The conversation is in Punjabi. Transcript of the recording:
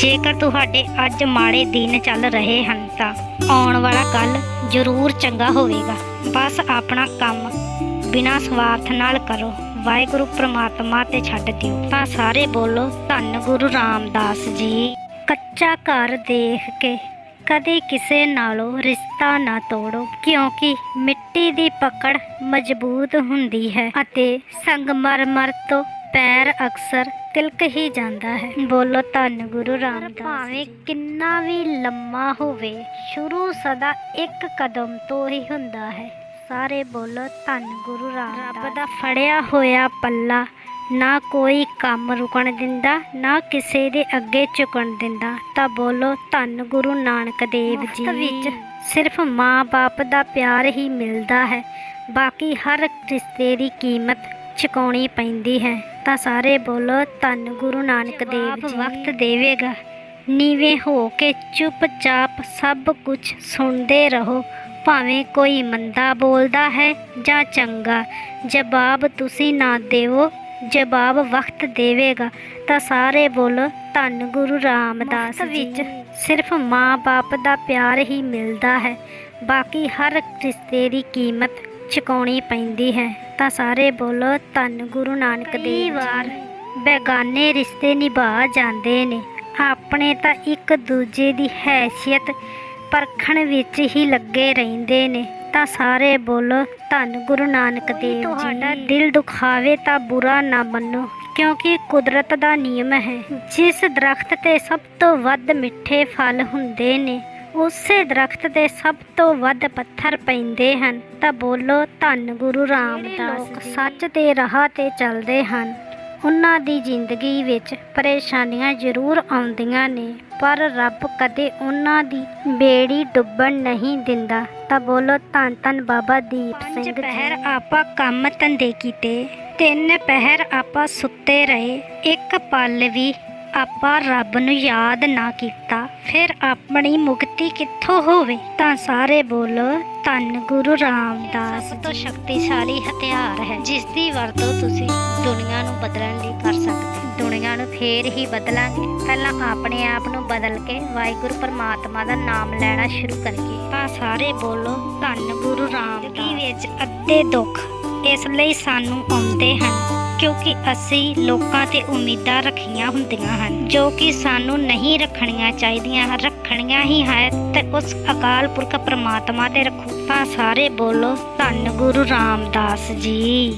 ਜੇਕਰ ਤੁਹਾਡੇ ਅੱਜ ਮਾੜੇ ਦਿਨ ਚੱਲ ਰਹੇ ਹਨ ਤਾਂ ਆਉਣ ਵਾਲਾ ਕੱਲ ਜ਼ਰੂਰ ਚੰਗਾ ਹੋਵੇਗਾ। ਬਸ ਆਪਣਾ ਕੰਮ ਬਿਨਾਂ ਸਵਾਰਥ ਨਾਲ ਕਰੋ। ਵਾਹਿਗੁਰੂ ਪ੍ਰਮਾਤਮਾ ਤੇ ਛੱਡ ਦਿਓ। ਤਾਂ ਸਾਰੇ ਬੋਲੋ, ਧੰਨ ਗੁਰੂ ਰਾਮਦਾਸ ਜੀ। ਕੱਚਾ ਘਰ ਦੇਖ ਕੇ ਕਦੇ ਕਿਸੇ ਨਾਲੋਂ ਰਿਸ਼ਤਾ ਨਾ ਤੋੜੋ, ਕਿਉਂਕਿ ਮਿੱਟੀ ਦੀ ਪਕੜ ਮਜ਼ਬੂਤ ਹੁੰਦੀ ਹੈ ਅਤੇ ਸੰਗਮਰਮਰ ਤੋਂ ਪੈਰ ਅਕਸਰ ਤਿਲਕ ਹੀ ਜਾਂਦਾ ਹੈ। ਬੋਲੋ ਧੰਨ ਗੁਰੂ ਰਾਮਦਾਸ ਭਾਵੇਂ ਕਿੰਨਾ ਵੀ ਲੰਮਾ ਹੋਵੇ ਸ਼ੁਰੂ ਸਦਾ ਇੱਕ ਕਦਮ ਤੋਂ ਹੀ ਹੁੰਦਾ ਹੈ। ਸਾਰੇ ਬੋਲੋ ਧੰਨ ਗੁਰੂ ਰਾਮਦਾਸ ਰੱਬ ਦਾ ਫੜਿਆ ਹੋਇਆ ਪੱਲਾ ਨਾ ਕੋਈ ਕੰਮ ਰੁਕਣ ਦਿੰਦਾ ਨਾ ਕਿਸੇ ਦੇ ਅੱਗੇ ਝੁਕਣ ਦਿੰਦਾ। ਤਾਂ ਬੋਲੋ ਧੰਨ ਗੁਰੂ ਨਾਨਕ ਦੇਵ ਜੀ। ਵਿੱਚ ਸਿਰਫ ਮਾਂ-ਬਾਪ ਦਾ ਪਿਆਰ ਹੀ ਮਿਲਦਾ ਹੈ। ਬਾਕੀ ਹਰ ਰਿਸ਼ਤੇ ਦੀ ਕੀਮਤ ਚੁਕਾਉਣੀ ਪੈਂਦੀ ਹੈ ਤਾਂ ਸਾਰੇ ਬੋਲੋ ਧੰਨ ਗੁਰੂ ਨਾਨਕ ਦੇਵ ਜੀ। ਵਕਤ ਦੇਵੇਗਾ। ਨੀਵੇਂ ਹੋ ਕੇ ਚੁੱਪਚਾਪ ਸਭ ਕੁਝ ਸੁਣਦੇ ਰਹੋ। ਭਾਵੇਂ ਕੋਈ ਮੰਦਾ ਬੋਲਦਾ ਹੈ ਜਾਂ ਚੰਗਾ ਜਵਾਬ ਤੁਸੀਂ ਨਾ ਦੇਵੋ ਜਵਾਬ ਵਕਤ ਦੇਵੇਗਾ। ਤਾਂ ਸਾਰੇ ਬੋਲੋ ਧੰਨ ਗੁਰੂ ਰਾਮਦਾਸ ਵਿੱਚ ਸਿਰਫ ਮਾਂ-ਬਾਪ ਦਾ ਪਿਆਰ ਹੀ ਮਿਲਦਾ ਹੈ। ਬਾਕੀ ਹਰ ਰਿਸ਼ਤੇ ਦੀ ਕੀਮਤ ਚੁਕਾਉਣੀ ਪੈਂਦੀ ਹੈ। ਤਾਂ ਸਾਰੇ ਬੋਲੋ, ਧੰਨ ਗੁਰੂ ਨਾਨਕ ਦੇਵ ਵਾਰ ਬੇਗਾਨੇ ਰਿਸ਼ਤੇ ਨਿਭਾ ਜਾਂਦੇ ਨੇ। ਆਪਣੇ ਤਾਂ ਇੱਕ ਦੂਜੇ ਦੀ ਹੈਸੀਅਤ ਪਰਖਣ ਵਿੱਚ ਹੀ ਲੱਗੇ ਰਹਿੰਦੇ ਨੇ। ਤਾਂ ਸਾਰੇ ਬੋਲੋ, ਧੰਨ ਗੁਰੂ ਨਾਨਕ ਦੇਵ ਜੀ ਤੁਹਾਡਾ ਦਿਲ ਦੁਖਾਵੇ ਤਾਂ ਬੁਰਾ ਨਾ ਮੰਨੋ, ਕਿਉਂਕਿ ਕੁਦਰਤ ਦਾ ਨਿਯਮ ਹੈ। ਜਿਸ ਦਰਖਤ ਤੇ ਸਭ ਤੋਂ ਵੱਧ ਮਿੱਠੇ ਫਲ ਹੁੰਦੇ ਨੇ ਉਸੇ ਦਰਖਤ ਤੇ ਸਭ ਤੋਂ ਵੱਧ ਪੱਥਰ ਪੈਂਦੇ ਹਨ। ਤਾਂ ਬੋਲੋ ਧੰਨ ਗੁਰੂ ਰਾਮਦਾਸ ਸੱਚ ਦੇ ਰਾਹ ਤੇ ਚੱਲਦੇ ਹਨ। ਉਹਨਾਂ ਦੀ ਜ਼ਿੰਦਗੀ ਵਿੱਚ ਪਰੇਸ਼ਾਨੀਆਂ ਜ਼ਰੂਰ ਆਉਂਦੀਆਂ ਨੇ ਪਰ ਰੱਬ ਕਦੇ ਉਹਨਾਂ ਦੀ ਬੇੜੀ ਡੁੱਬਣ ਨਹੀਂ ਦਿੰਦਾ। ਤਾਂ ਬੋਲੋ ਧੰਨ ਧੰਨ ਬਾਬਾ ਦੀਪ ਸਿੰਘ ਜੀ। ਪਹਿਰ ਆਪਾਂ ਕੰਮ ਧੰਦੇ ਕੀਤੇ ਤਿੰਨ ਪਹਿਰ ਆਪਾਂ ਸੁੱਤੇ ਰਹੇ ਇੱਕ ਪਲ ਵੀ ਆਪਾਂ ਰੱਬ ਨੂੰ ਯਾਦ ਨਾ ਕੀਤਾ। ਫਿਰ ਆਪਣੀ ਮੁਕਤੀ ਕਿੱਥੋਂ ਹੋਵੇ? ਤਾਂ ਸਾਰੇ ਬੋਲੋ ਧੰਨ ਗੁਰੂ ਰਾਮਦਾਸ ਸਭ ਤੋਂ ਸ਼ਕਤੀਸ਼ਾਲੀ ਹਥਿਆਰ ਹੈ ਜਿਸ ਦੀ ਵਰਤੋਂ ਤੁਸੀਂ ਦੁਨੀਆ ਨੂੰ ਬਦਲਣ ਲਈ ਕਰ ਸਕਦੇ ਦੁਨੀਆ ਨੂੰ ਫੇਰ ਹੀ ਬਦਲਾਂਗੇ। ਪਹਿਲਾਂ ਆਪਣੇ ਆਪ ਨੂੰ ਬਦਲ ਕੇ ਵਾਹਿਗੁਰੂ ਪਰਮਾਤਮਾ ਦਾ ਨਾਮ ਲੈਣਾ ਸ਼ੁਰੂ ਕਰੀਏ। ਤਾਂ ਸਾਰੇ ਬੋਲੋ ਧੰਨ ਗੁਰੂ ਰਾਮਦਾਸ। ਵਿੱਚ ਅੱਧੇ ਦੁੱਖ ਇਸ ਲਈ ਸਾਨੂੰ ਆਉਂਦੇ ਹਨ। ਕਿਉਂਕਿ ਅਸੀਂ ਲੋਕਾਂ ਤੇ ਉਮੀਦਾਂ ਰੱਖੀਆਂ ਹੁੰਦੀਆਂ ਹਨ। ਜੋ ਕਿ ਸਾਨੂੰ ਨਹੀਂ ਰੱਖਣੀਆਂ ਚਾਹੀਦੀਆਂ, ਰੱਖਣੀਆਂ ਹੀ ਹੈ ਤੇ ਉਸ ਅਕਾਲ ਪੁਰਖ ਪ੍ਰਮਾਤਮਾ ਤੇ ਰੱਖੋ ਤਾਂ ਸਾਰੇ ਬੋਲੋ, ਧੰਨ ਗੁਰੂ ਰਾਮਦਾਸ ਜੀ।